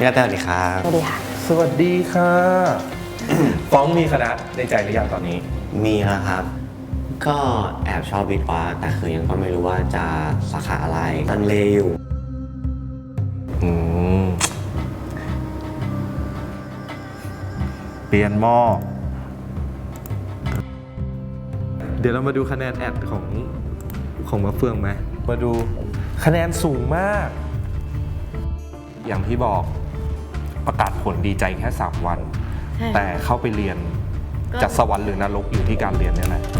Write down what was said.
พี่กระแตสวัสดีครับสวัสดีค่ะ สวัสดีค่ะ ฟ้องมีคณะในใจหรือยังตอนนี้ มีแล้วครับ ก็แอบชอบวิทย์วะแต่คือยังก็ไม่รู้ว่าจะสาขาอะไรลังเลอยู่อืมเปลี่ยนหม้อ เดี๋ยวเรามาดูคะแนนแอดของของมะเฟืองไหม มาดูคะแนนสูงมาก อย่างที่บอก ประกาศผลดีใจแค่ 3 วัน ใช่ แต่เข้าไปเรียนก็จะสวรรค์หรือนรกอยู่ที่การเรียนเนี่ยแหละใ